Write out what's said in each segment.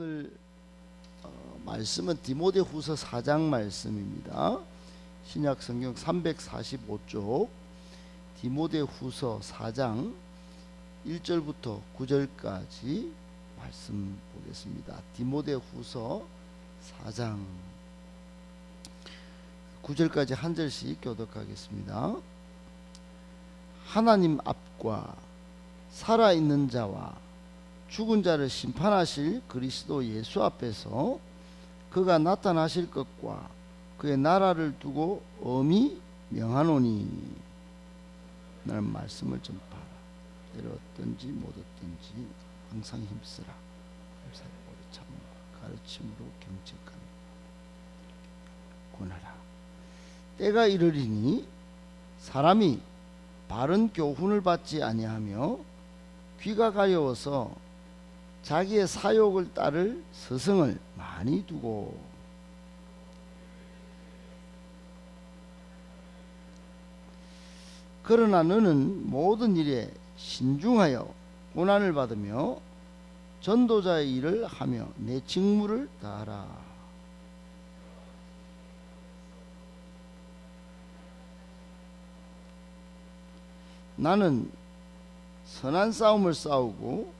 오늘 어, 말씀은 디모데후서 4장 말씀입니다. 신약 성경 345쪽 디모데후서 4장 1절부터 9절까지 말씀 보겠습니다. 디모데후서 4장 9절까지 한 절씩 교독하겠습니다. 하나님 앞과 살아 있는 자와 죽은 자를 심판하실 그리스도 예수 앞에서 그가 나타나실 것과 그의 나라를 두고 엄히 명하노니. 나는 말씀을 좀 봐라. 때렸든지 못 얻든지 항상 힘쓰라. 참아 가르침으로 경책하는 권하라. 때가 이르리니 사람이 바른 교훈을 받지 아니하며 귀가 가려워서 자기의 사욕을 따를 스승을 많이 두고 그러나 너는 모든 일에 신중하여 고난을 받으며 전도자의 일을 하며 내 직무를 다하라. 나는 선한 싸움을 싸우고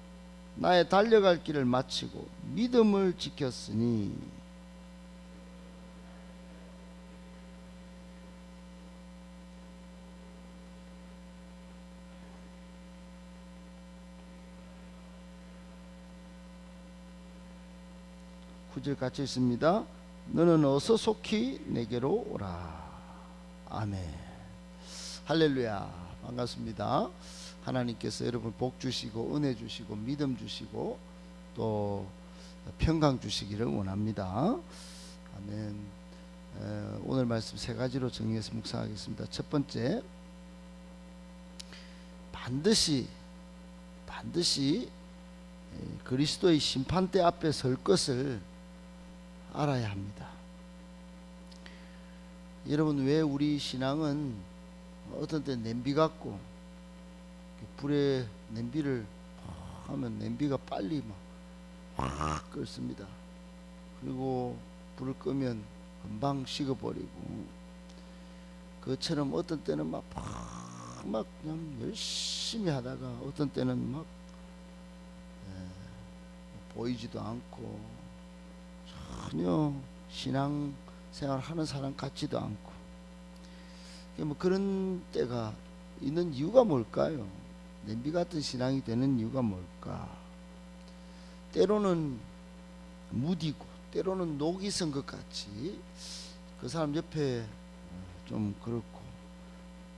나의 달려갈 길을 마치고 믿음을 지켰으니 구절 같이 있습니다. 너는 어서 속히 내게로 오라. 아멘. 할렐루야. 반갑습니다. 하나님께서 여러분 복 주시고 은혜 주시고 믿음 주시고 또 평강 주시기를 원합니다. 아멘. 에, 오늘 말씀 세 가지로 정리해서 묵상하겠습니다. 첫 번째 반드시 반드시 에, 그리스도의 심판대 앞에 설 것을 알아야 합니다. 여러분 왜 우리 신앙은 어떤 때 냄비 같고 불에 냄비를 하면 냄비가 빨리 막확 끓습니다. 그리고 불을 끄면 금방 식어버리고 그처럼 어떤 때는 막, 막, 막 그냥 열심히 하다가 어떤 때는 막 에, 보이지도 않고 전혀 신앙 생활 하는 사람 같지도 않고 뭐 그런 때가 있는 이유가 뭘까요? 냄비 같은 신앙이 되는 이유가 뭘까? 때로는 무디고 때로는 녹이 쓴것 같이 그 사람 옆에 좀 그렇고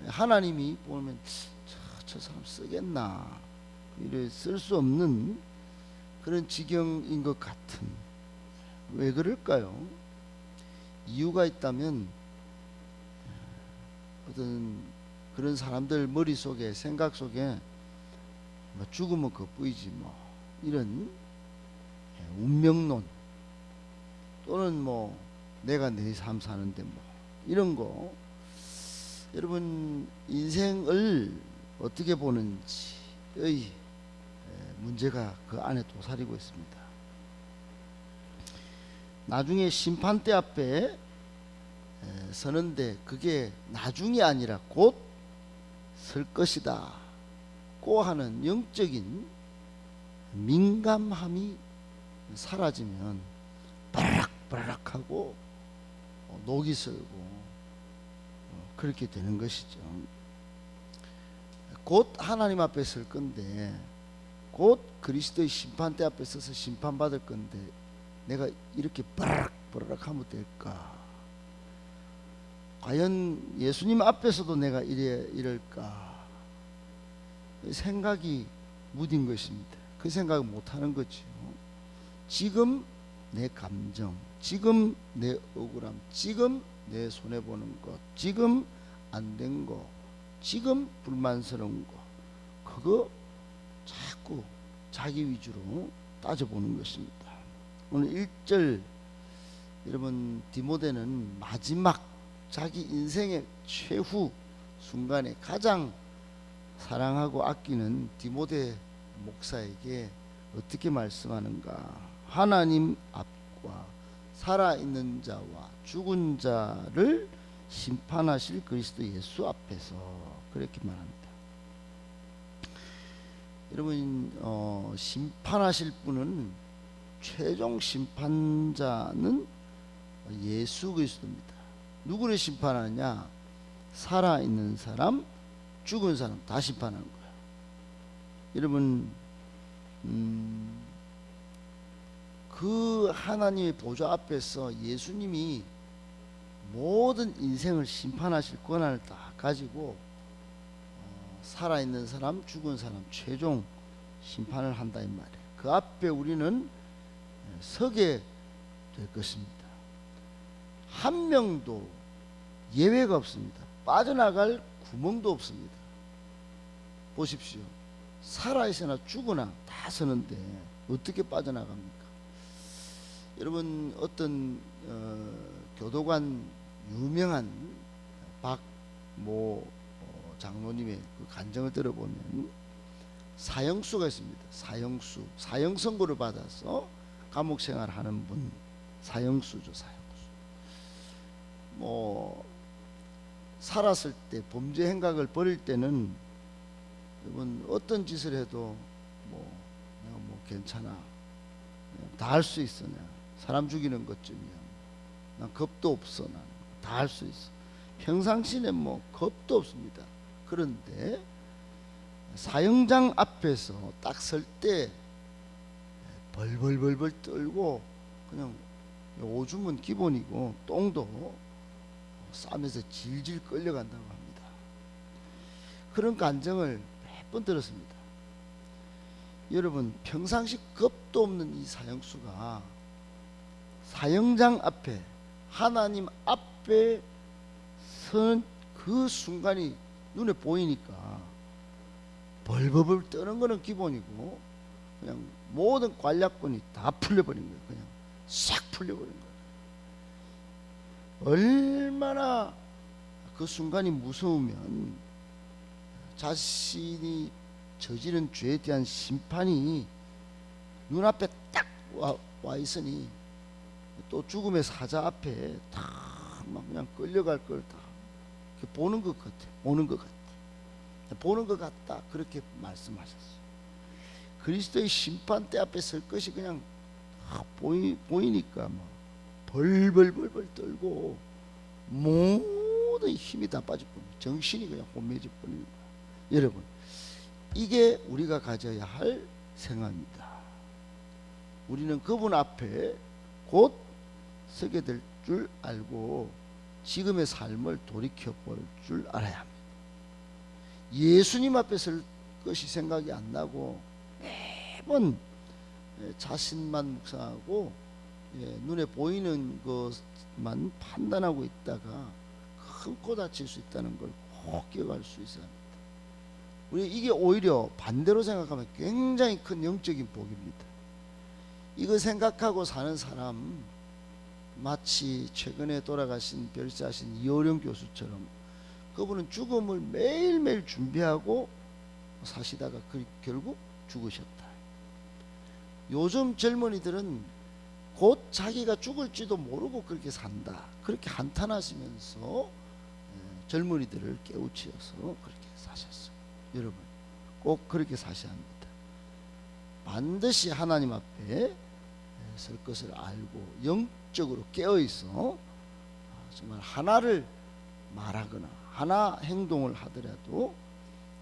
하나님이 보면 저, 저 사람 쓰겠나 이래 쓸 수 없는 그런 지경인 것 같은 왜 그럴까요? 이유가 있다면 어떤 그런 사람들 머릿속에 생각 속에 뭐 죽으면 그뿐이지 뭐 이런 운명론 또는 뭐 내가 내 삶 사는데 뭐 이런 거 여러분 인생을 어떻게 보는지의 문제가 그 안에 도사리고 있습니다. 나중에 심판대 앞에 서는데 그게 나중이 아니라 곧 설 것이다. 고 하는 영적인 민감함이 사라지면 바락바락하고 녹이 슬고 그렇게 되는 것이죠. 곧 하나님 앞에 설 건데 곧 그리스도의 심판대 앞에 서서 심판받을 건데 내가 이렇게 바락바락 하면 될까? 과연 예수님 앞에서도 내가 이래 이럴까? 생각이 무딘 것입니다. 그 생각을 못 하는 거죠. 지금 내 감정, 지금 내 억울함, 지금 내 손해 보는 것, 지금 안 된 거, 지금 불만스러운 거, 그거 자꾸 자기 위주로 따져보는 것입니다. 오늘 1절 여러분 디모데는 마지막 자기 인생의 최후 순간에 가장 사랑하고 아끼는 디모데 목사에게 어떻게 말씀하는가 하나님 앞과 살아 있는 자와 죽은 자를 심판하실 그리스도 예수 앞에서 그렇게 말합니다. 여러분 어, 심판하실 분은 최종 심판자는 예수 그리스도입니다. 누구를 심판하느냐? 살아 있는 사람, 죽은 사람 다 심판하는 거예요. 여러분 음, 그 하나님의 보좌 앞에서 예수님이 모든 인생을 심판하실 권한을 다 가지고 어, 살아있는 사람, 죽은 사람 최종 심판을 한다 이 말이에요. 그 앞에 우리는 서게 될 것입니다. 한 명도 예외가 없습니다. 빠져나갈 구멍도 없습니다. 보십시오. 살아있으나 죽으나 다 서는데 어떻게 빠져나갑니까? 여러분 어떤 어, 교도관 유명한 박모 어, 장로님의 그 간증을 들어보면 사형수가 있습니다. 사형수 사형 선고를 받아서 감옥 생활하는 분 사형수죠 사형수. 뭐 살았을 때 범죄 행각을 벌일 때는 여러분 어떤 짓을 해도 뭐 내가 뭐 괜찮아. 다 할 수 있어 내가. 사람 죽이는 것쯤이야 난 겁도 없어 난 다 할 수 있어. 평상시에 뭐 겁도 없습니다. 그런데 사형장 앞에서 딱 설 때 벌벌벌벌 떨고 그냥 오줌은 기본이고 똥도 싸면서 질질 끌려간다고 합니다. 그런 간증을 몇 번 들었습니다. 여러분 평상시 겁도 없는 이 사형수가 사형장 앞에 하나님 앞에 선 그 순간이 눈에 보이니까 벌벌벌 떠는 거는 기본이고 그냥 모든 관략권이 다 풀려버린 거예요. 그냥 싹 풀려버린 거예요. 얼마나 그 순간이 무서우면 자신이 저지른 죄에 대한 심판이 눈앞에 딱 와, 와 있으니 또 죽음의 사자 앞에 다 막 그냥 끌려갈 걸 다 보는 것 같아. 보는 것 같아. 보는 것 같다. 그렇게 말씀하셨어요. 그리스도의 심판대 앞에 설 것이 그냥 보이, 보이니까 뭐 벌벌벌벌 떨고 모든 힘이 다 빠질 뿐이에요. 정신이 그냥 혼미해질 뿐입니다. 여러분, 이게 우리가 가져야 할 생각입니다. 우리는 그분 앞에 곧 서게 될 줄 알고 지금의 삶을 돌이켜 볼 줄 알아야 합니다. 예수님 앞에 설 것이 생각이 안 나고 매번 자신만 묵상하고 예, 눈에 보이는 것만 판단하고 있다가 큰코 다칠 수 있다는 걸 꼭 기억할 수 있어야 합니다. 우리 이게 오히려 반대로 생각하면 굉장히 큰 영적인 복입니다. 이거 생각하고 사는 사람 마치 최근에 돌아가신 별세하신 이호령 교수처럼 그분은 죽음을 매일매일 준비하고 사시다가 그 결국 죽으셨다. 요즘 젊은이들은 곧 자기가 죽을지도 모르고 그렇게 산다. 그렇게 한탄하시면서 예, 젊은이들을 깨우치어서 그렇게 사셨어요. 여러분 꼭 그렇게 사셔야 합니다. 반드시 하나님 앞에 예, 설 것을 알고 영적으로 깨어 있어 정말 하나를 말하거나 하나 행동을 하더라도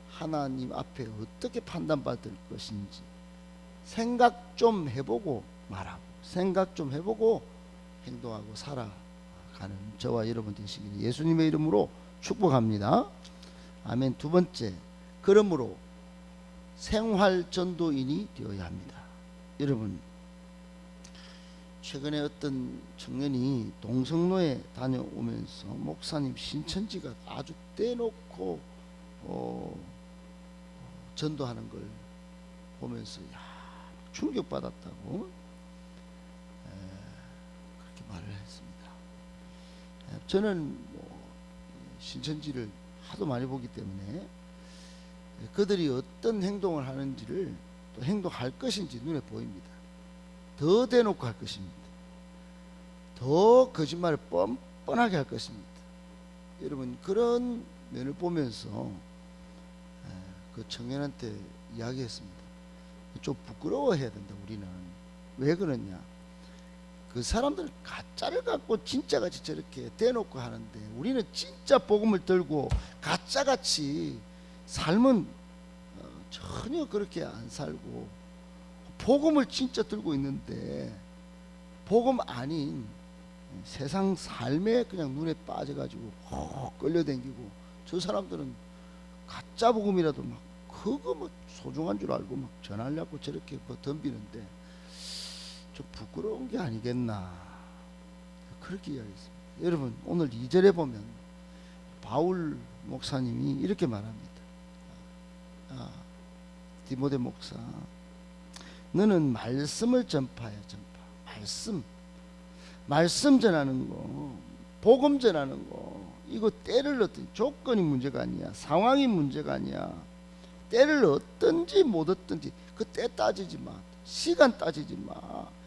하나님 앞에 어떻게 판단받을 것인지 생각 좀 해보고 말하고 생각 좀 해보고 행동하고 살아가는 저와 여러분 되시기를 예수님의 이름으로 축복합니다. 아멘. 두 번째, 그러므로 생활 전도인이 되어야 합니다. 여러분, 최근에 어떤 청년이 동성로에 다녀오면서 목사님 신천지가 아주 떼놓고 어, 전도하는 걸 보면서 야 충격받았다고 말을 했습니다. 에, 저는 뭐 신천지를 하도 많이 보기 때문에 에, 그들이 어떤 행동을 하는지를 또 행동할 것인지 눈에 보입니다. 더 대놓고 할 것입니다. 더 거짓말을 뻔뻔하게 할 것입니다. 여러분 그런 면을 보면서 에, 그 청년한테 이야기했습니다. 좀 부끄러워해야 된다 우리는 왜 그러냐? 그 사람들은 가짜를 갖고 진짜같이 저렇게 대놓고 하는데 우리는 진짜 복음을 들고 가짜같이 삶은 어, 전혀 그렇게 안 살고 복음을 진짜 들고 있는데 복음 아닌 세상 삶에 그냥 눈에 빠져가지고 혹 끌려댕기고 저 사람들은 가짜 복음이라도 막 그거 뭐 소중한 줄 알고 막 전하려고 저렇게 그 덤비는데 좀 부끄러운 게 아니겠나. 그렇게 이야기했습니다. 여러분 오늘 2절에 보면 바울 목사님이 이렇게 말합니다. 아, 디모데 목사 너는 말씀을 전파해 전파. 말씀. 말씀 전하는 거 복음 전하는 거 이거 때를 넣든 조건이 문제가 아니야. 상황이 문제가 아니야. 때를 얻든지 못 얻든지 그 때 따지지 마. 시간 따지지 마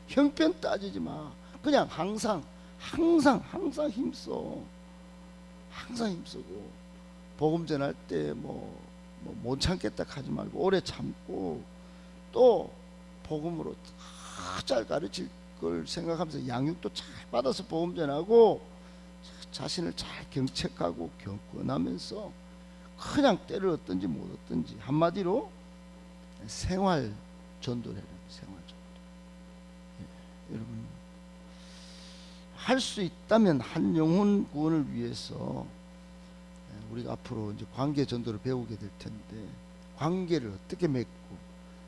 형편 따지지 마. 그냥 항상 항상 항상 힘써. 항상 힘쓰고. 복음 전할 때뭐못 참겠다 하지 말고 오래 참고 또 복음으로 잘 가르칠 걸 생각하면서 양육도 잘 받아서 복음 전하고 자신을 잘 경책하고 경건하면서 그냥 때를 얻든지 못 얻든지 한마디로 생활 전도를 해라. 생활 여러분 할 수 있다면 한 영혼 구원을 위해서 예, 우리가 앞으로 이제 관계 전도를 배우게 될 텐데 관계를 어떻게 맺고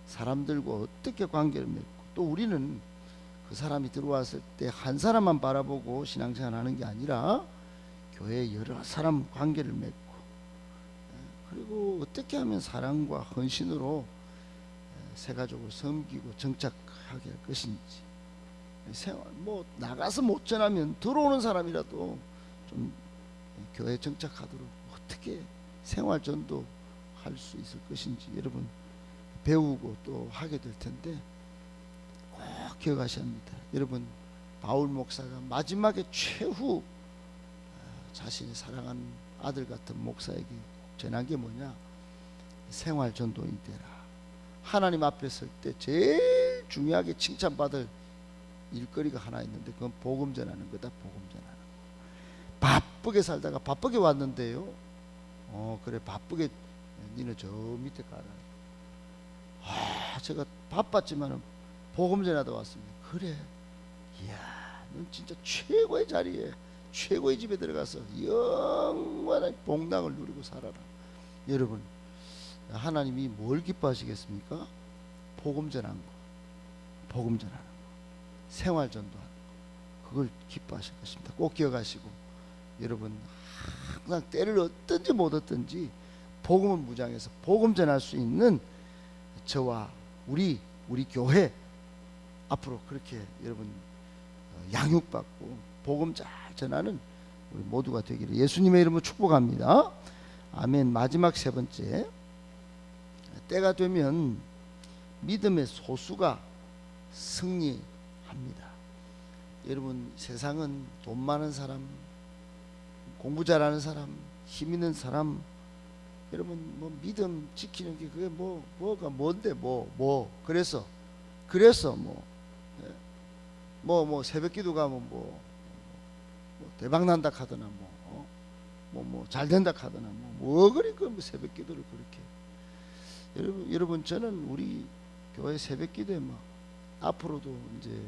사람들과 어떻게 관계를 맺고 또 우리는 그 사람이 들어왔을 때 한 사람만 바라보고 신앙생활 하는 게 아니라 교회 여러 사람 관계를 맺고 예, 그리고 어떻게 하면 사랑과 헌신으로 예, 새 가족을 섬기고 정착하게 할 것인지 생활 뭐 나가서 못 전하면 들어오는 사람이라도 좀 교회 정착하도록 어떻게 생활 전도 할 수 있을 것인지 여러분 배우고 또 하게 될 텐데 꼭 기억하셔야 합니다. 여러분 바울 목사가 마지막에 최후 아, 자신이 사랑한 아들 같은 목사에게 전한 게 뭐냐? 생활 전도인 되라. 하나님 앞에 설 때 제일 중요하게 칭찬받을 일거리가 하나 있는데 그건 복음 전하는 거다. 복음 전하는 거. 바쁘게 살다가 바쁘게 왔는데요. 어 그래 바쁘게 니는 저 밑에 가라. 아 제가 바빴지만은 복음 전하다 왔습니다. 그래. 이야, 넌 진짜 최고의 자리에 최고의 집에 들어가서 영원한 복락을 누리고 살아라. 여러분, 하나님이 뭘 기뻐하시겠습니까? 복음 전한 거, 복음 거, 생활 전도하는 거, 그걸 기뻐하실 것입니다. 꼭 기억하시고, 여러분 항상 때를 얻든지 못 얻든지 복음을 무장해서 복음 전할 수 있는 저와 우리 우리 교회 앞으로 그렇게 여러분 어, 양육받고 복음 잘 전하는 우리 모두가 되기를 예수님의 이름으로 축복합니다. 아멘. 마지막 세 번째 때가 되면 믿음의 소수가 승리 합니다. 여러분 세상은 돈 많은 사람, 공부 잘하는 사람, 힘 있는 사람, 여러분 뭐 믿음 지키는 게 그게 뭐 뭐가 뭔데 뭐 뭐. 그래서 그래서 뭐뭐 뭐 새벽 기도 가면 뭐, 뭐 대박 난다 하더나 뭐 뭐뭐 잘 된다 하더나 뭐뭐 그리 그뭐 새벽 기도를 그렇게. 여러분 여러분 저는 우리 교회 새벽 기도에 막 앞으로도 이제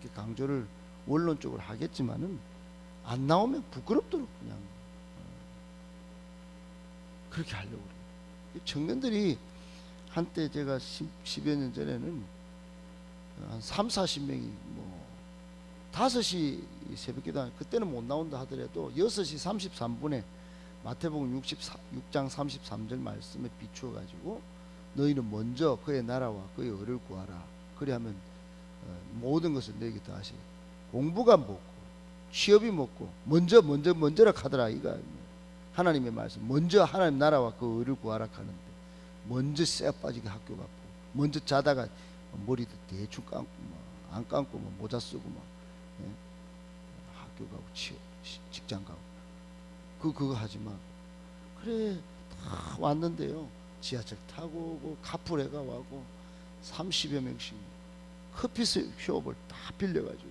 그렇게 강조를 원론적으로 하겠지만은 안 나오면 부끄럽도록 그냥 어, 그렇게 하려고 그래요. 청년들이 한때 제가 10, 10 여 년 전에는 한 3, 40명이 뭐 5시 새벽 기도 그때는 못 나온다 하더라도 6시 33분에 마태복음 64, 6장 33절 말씀에 비추어 가지고 너희는 먼저 그의 나라와 그의 의를 구하라. 그리 하면 어, 모든 것을 내게 더하시. 공부가 먹고 취업이 먹고 먼저 먼저 먼저라 하더라 이가 하나님의 말씀. 먼저 하나님 나라와 그 의를 구하라 하는데 먼저 쎄 빠지게 학교 갔고 먼저 자다가 머리도 대충 감고 뭐안 감고 뭐 모자 쓰고 막 예? 학교 가고 취업 시- 직장 가고 그 그거 하지 마 그래 다 왔는데요 지하철 타고 오고 카풀에가 와고 30여 명씩 커피 휴업을 다 빌려가지고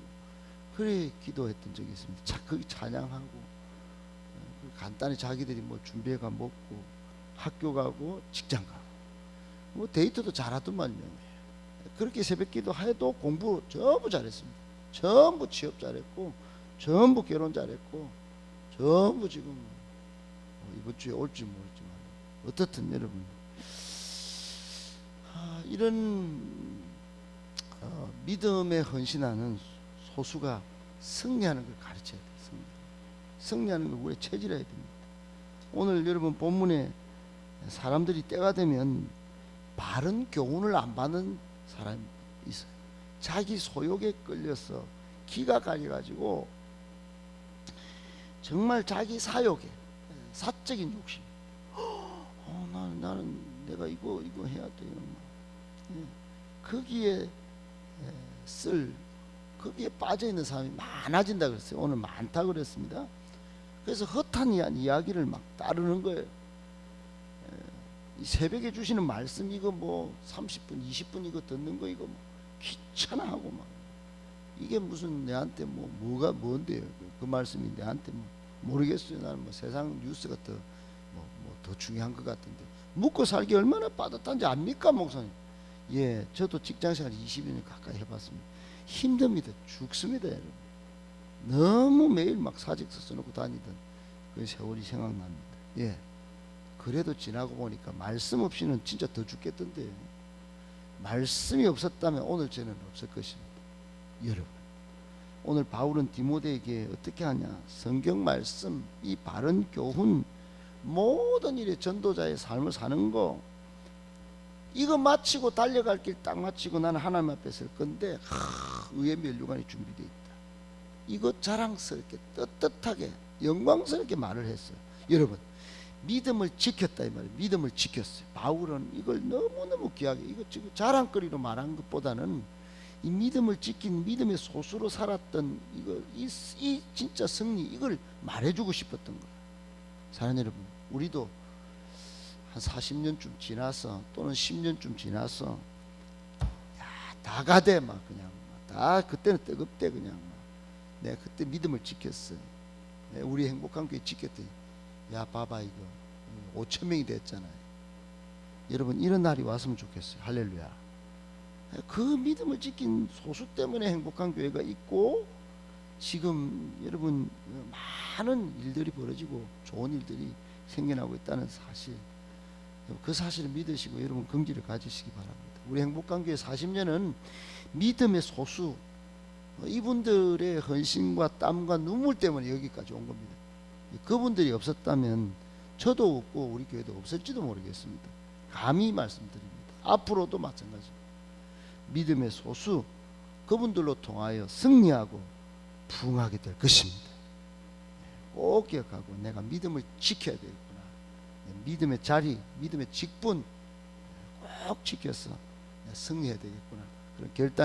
그래 기도했던 적이 있습니다. 자, 거기 찬양하고 어, 그 간단히 자기들이 뭐 준비해가 먹고 학교 가고 직장 가고 뭐 데이트도 잘하더만요. 그렇게 새벽 기도 해도 공부 전부 잘했습니다. 전부 취업 잘했고 전부 결혼 잘했고 전부 지금 어, 이번 주에 올지 모르지만 어떻든 여러분 아, 이런 어, 믿음에 헌신하는 소수가 승리하는 걸 가르쳐야 돼. 승리. 승리하는 걸 우리 체질해야 됩니다. 오늘 여러분 본문에 사람들이 때가 되면 바른 교훈을 안 받는 사람이 있어요. 자기 소욕에 끌려서 기가 갈려가지고 정말 자기 사욕에 사적인 욕심. 어, 나는 나는 내가 이거 이거 해야 돼. 이런 말. 예. 거기에 예, 쓸 거기에 빠져 있는 사람이 많아진다 그랬어요. 오늘 많다 그랬습니다. 그래서 허탄 이야- 이야기를 막 따르는 거예요. 예, 이 새벽에 주시는 말씀 이거 뭐 30분, 20분 이거 듣는 거 이거 뭐 귀찮아하고 막 이게 무슨 내한테 뭐 뭐가 뭔데요? 그, 그 말씀이 내한테 뭐 모르겠어요. 나는 뭐 세상 뉴스가 더뭐뭐더 중요한 것 같은데 묵고 살기 얼마나 빠듯한지 압니까, 목사님? 예, 저도 직장 생활 20년 가까이 해봤습니다. 힘듭니다. 죽습니다, 여러분. 너무 매일 막 사직서 써놓고 다니던 그 세월이 생각납니다. 예. 그래도 지나고 보니까 말씀 없이는 진짜 더 죽겠던데. 말씀이 없었다면 오늘 저는 없을 것입니다. 여러분. 오늘 바울은 디모데에게 어떻게 하냐? 성경 말씀, 이 바른 교훈, 모든 일에 전도자의 삶을 사는 거 이거 마치고 달려갈 길 딱 마치고 나는 하나님 앞에 설 건데 하, 의의 면류관이 준비되어 있다. 이거 자랑스럽게 떳떳하게 영광스럽게 말을 했어요. 여러분 믿음을 지켰다 이 말이에요. 믿음을 지켰어요. 바울은 이걸 너무너무 귀하게 이거 지금 자랑거리로 말한 것보다는 이 믿음을 지킨 믿음의 소수로 살았던 이거 이, 이 진짜 승리 이걸 말해주고 싶었던 거예요. 사랑 여러분, 우리도 한 40년쯤 지나서 또는 10년쯤 지나서 야, 다 가대 막 그냥 막. 다 그때는 뜨겁대 그냥 막. 내가 그때 믿음을 지켰어요. 예, 우리 행복한 교회 지켰더니 야 봐봐 이거 5천 명이 됐잖아요. 여러분 이런 날이 왔으면 좋겠어요. 할렐루야. 그 믿음을 지킨 소수 때문에 행복한 교회가 있고 지금 여러분 많은 일들이 벌어지고 좋은 일들이 생겨나고 있다는 사실 그 사실을 믿으시고 여러분 긍지를 가지시기 바랍니다. 우리 교회 40년은 믿음의 소수 어, 이분들의 헌신과 땀과 눈물 때문에 여기까지 온 겁니다. 그분들이 없었다면 저도 없고 우리 교회도 없을지도 모르겠습니다. 감히 말씀드립니다. 앞으로도 마찬가지입니다. 믿음의 소수 그분들로 통하여 승리하고 부흥하게 될 것입니다. 꼭 기억하고 내가 믿음을 지켜야 되겠구나. 믿음의 자리, 믿음의 직분 꼭 지켜서 승리해야 되겠구나. 그런 결단.